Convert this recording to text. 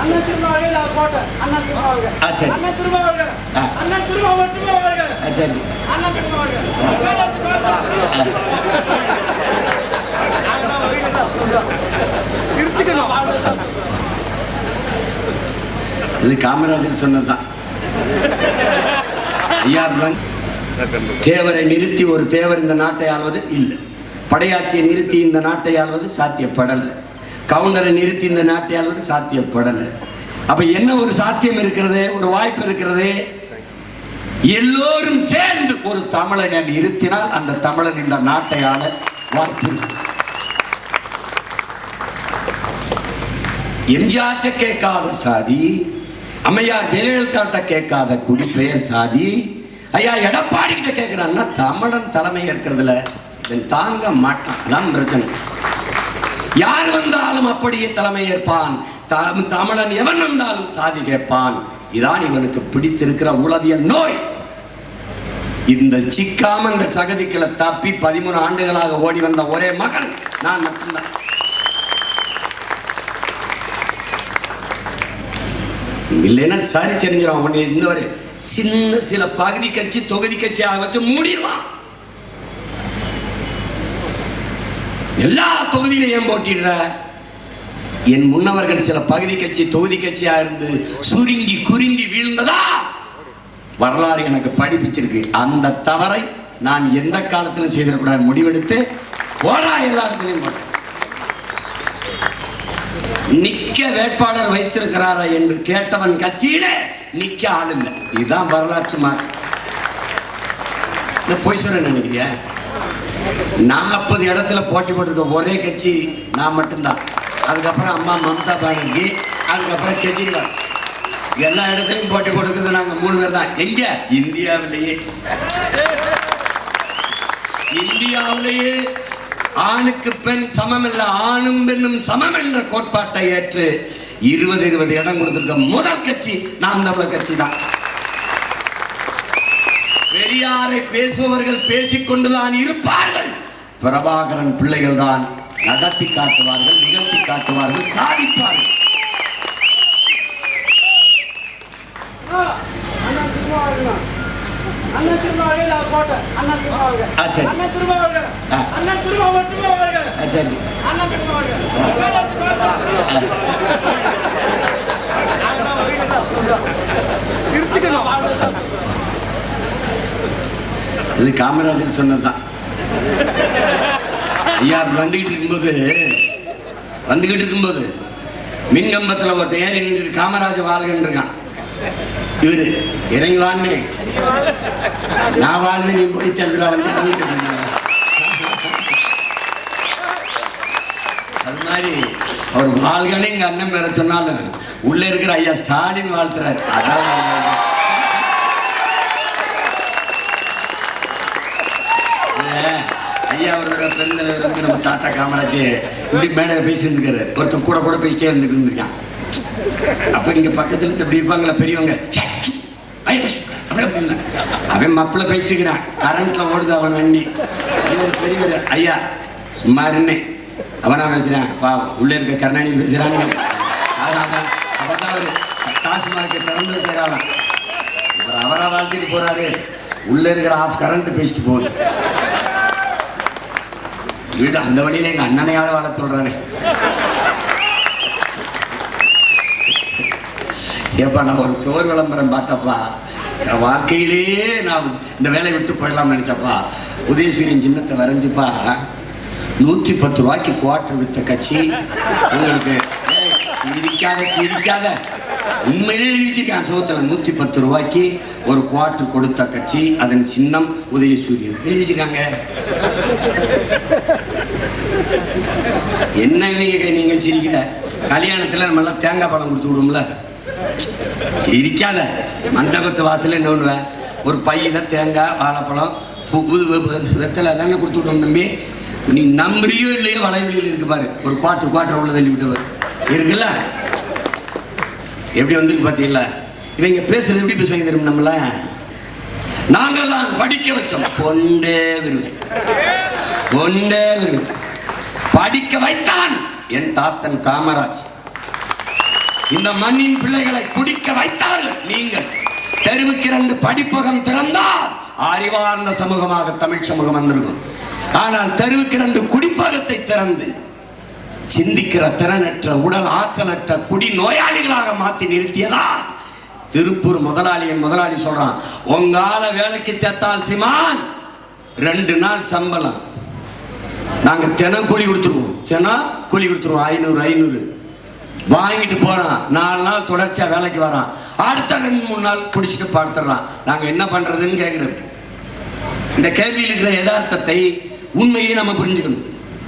அண்ணன் கோட்டை அண்ணன். அண்ணன். அண்ணன் அண்ணன் சிரிச்சுக்கணும். இது காமராஜர் சொன்னதுதான். தேவரை நிறுத்தி ஒரு தேவர் இந்த நாட்டை ஆள்வது இல்லை. படையாட்சியை நிறுத்தி இந்த நாட்டை ஆள்வது சாத்தியப்படலை. கவுண்டரை நிறுத்தி இந்த நாட்டை சாத்தியப்படலை. அப்ப என்ன ஒரு சாத்தியம் இருக்கிறது? ஒரு வாய்ப்பு இருக்கிறது? எல்லோரும் சேர்ந்து ஒரு தமிழனை நிறுத்தினால் அந்த தமிழன் இந்த நாட்டை ஆள வாய்ப்பு எம்ஜிஆர்ட்ட கேட்காத சாதி அம்மையார் ஜெயலலிதாட்ட கேட்காத குடிப்பெயர் சாதி ஐயா எடப்பாடி கிட்ட கேட்கிறான்னா தமிழன் தலைமை ஏற்கிறதுல தாங்க மாட்டான். அதான் பிரச்சனை. யார் வந்தாலும் அப்படியே தலைமை ஏற்பான். தமிழன் எவன் வந்தாலும் சாதி கேட்பான். இதான் இவனுக்கு பிடித்திருக்கிற உளவியல் நோய். இந்த சிக்காம இந்த சகதிகளை தப்பி பதிமூணு ஆண்டுகளாக ஓடி வந்த ஒரே மகன் நான் மட்டும்தான். இல்லைன்னா சரி தெரிஞ்சிடும் அவன் இந்த ஒரு சின்ன சில பகுதி கட்சி தொகுதி கட்சி ஆக வச்சு மூடிடுவான் எல்லா தொகுதியிலும் ஏன் போட்டிடுற என் முன்னவர்கள் சில பகுதி கட்சி தொகுதி கட்சியா இருந்து சுருங்கி குறுங்கி வீழ்ந்ததா? வரலாறு எனக்கு படிப்பிச்சிருக்கு. அந்த தவறை நான் எந்த காலத்திலும் செய்திடக்கூடாது. முடிவெடுத்து போடா எல்லா இடத்துலையும் நிக்க வேட்பாளர் வைத்திருக்கிறாரா என்று கேட்டவன் கட்சியிலே நிக்க ஆள் இல்லை இதுதான் வரலாற்று மாறு. பொய் சொல்ல நினைக்கிறியா? நாற்பது இடத்துல போட்டி போட்டிருக்க ஒரே கட்சி நான் மட்டும்தான். அதுக்கப்புறம் அம்மா மம்தா பானர்ஜி அதுக்கப்புறம் கெஜ்ரிவால். எல்லா இடத்துலையும் போட்டி போட்டுக்கிறது நாங்க மூணு பேர் தான். எங்க? இந்தியாவிலேயே. இந்தியாவிலேயே ஆணுக்கு பெண் சமம் இல்ல ஆணும் பெண்ணும் சமம் என்ற கோட்பாட்டை ஏற்று இருபது இருபது இடம் கொடுத்துருக்க முதல் கட்சி நாம் தமிழர் கட்சி தான். பெரியாரை பேசுபவர்கள் பேசிக்கொண்டுதான் இருப்பார்கள் பிரபாகரன் பிள்ளைகள் தான் நடத்தி காட்டுவார்கள் நிகழ்த்தி காட்டுவார்கள் சாதிப்பார்கள் அண்ணன் அது இது காமராஜர் சொன்னதுதான். ஐயா அப்படி வந்துகிட்டு இருக்கும்போது வந்துகிட்டு இருக்கும்போது மின்கம்பத்தில் ஒருத்தன் ஏறி நின்று காமராஜர் வாழ்கன்னு இருக்கான் இவரு இறங்கலான்னு நான் வாழ்ந்து நீ போய் சந்திரா வந்து அது மாதிரி அவர் வாழ்கன்னு எங்கள் அண்ணன் பேரை சொன்னாலும் உள்ளே இருக்கிற ஐயா ஸ்டாலின் வாழ்த்துறாரு. அதான் ஐயா ஒரு தடவை பெருந்தலைவர் வந்து நம்ம தாத்தா காமராஜ் இப்படி மேடையில் பேசியிருந்துருக்காரு. ஒருத்தன் கூட கூட பேசிட்டே வந்துட்டு இருந்திருக்கான். அப்ப இங்க பக்கத்துல இப்படி இருப்பாங்களா பெரியவங்க? அப்படி அவன் மப்பிள பேசிக்கிறான். கரண்ட்ல ஓடுது அவன் வண்டி இவர் பெரியவர் ஐயா. சும்மா இருந்தேன் அவனா பேசுறான். பாவம் உள்ளே இருக்க கருணாநிதி பேசுறான்னு அதான் தான் அப்பதான் அவரு. டாஸ்மார்க் திறந்து வச்ச அவரா வாழ்த்துட்டு போறாரு. உள்ள இருக்கிற ஆஃப் கரண்ட் பேசிட்டு போகுது. வீடு அந்த வழியில் எங்கள் அண்ணனையாவது வாழ சொல்கிறானே ஏப்பா நான் ஒரு சோர் விளம்பரம் பார்த்தப்பா. என் வாழ்க்கையிலேயே நான் இந்த வேலையை விட்டு போயிடலாம்னு நினைச்சப்பா. உதயசூரியன் சின்னத்தை வரைஞ்சிப்பா. நூற்றி பத்து ரூபாய்க்கு குவார்டர் வித்த கட்சி. உங்களுக்கு சிரிக்காத சிரிக்காத. உண்மையிலே எழுதி சோத்துல நூற்றி பத்து ரூபாய்க்கு ஒரு குவார்டர் கொடுத்த கட்சி அதன் சின்னம் உதயசூரியன். எழுதிச்சிருக்காங்க என்ன நீங்க நீங்க சிரிக்கிற? கல்யாணத்துல நம்ம எல்லாம் தேங்காய் பழம் கொடுத்து விடுவோம்ல. சிரிக்காத. மண்டபத்து வாசல் என்ன பண்ணுவேன் ஒரு பையில தேங்காய் வாழைப்பழம் வெ- வெத்தலை தானே கொடுத்து விடுவோம் நம்பி. நீ நம்புறியோ இல்லையோ வளைவெளியில் இருக்கு பாரு. ஒரு குவாட்டர் குவாட்டர் உள்ள தள்ளி விட்டு இருக்குல்ல? எப்படி வந்திருக்கு பார்த்தீங்களா? இவங்க பேசுறது எப்படி பேசுவாங்க தெரியும் நம்மள? நாங்கள் தான் படிக்க வச்சோம். கொண்டே வருவேன் கொண்டே வருவேன் படிக்க வைத்தான் என் தாத்தன் காமராஜ். இந்த மண்ணின் பிள்ளைகளை குடிக்க வைத்தார்கள் நீங்கள். தெருவுக்கிறந்து படிப்பகம் திறந்தால் அறிவார்ந்த சமூகமாக தமிழ் சமூகம் வந்திருக்கும். ஆனால் தெருவுக்கு குடிப்பகத்தை திறந்து சிந்திக்கிற திறனற்ற உடல் ஆற்றலற்ற குடி நோயாளிகளாக மாற்றி நிறுத்தியதா? திருப்பூர் முதலாளியின் முதலாளி சொல்றான் உங்கால வேலைக்கு செத்தால் சிமான் ரெண்டு நாள் சம்பளம். நாங்க தினம் கூலி கொடுத்துருவோம். தினம் கூலி கொடுத்துருவோம். ஐநூறு ஐநூறு. வாங்கிட்டு போறான். நாலு நாள் தொடர்ச்சியா வேலைக்கு வரான். அடுத்த ரெண்டு மூணு நாள் பிடிச்சிட்டு படுத்துறான். நாங்க என்ன பண்றதுன்னு கேட்குறோம் இந்த கேள்வியில் இருக்கிற யதார்த்தத்தை உண்மையை நம்ம புரிஞ்சுக்கணும்.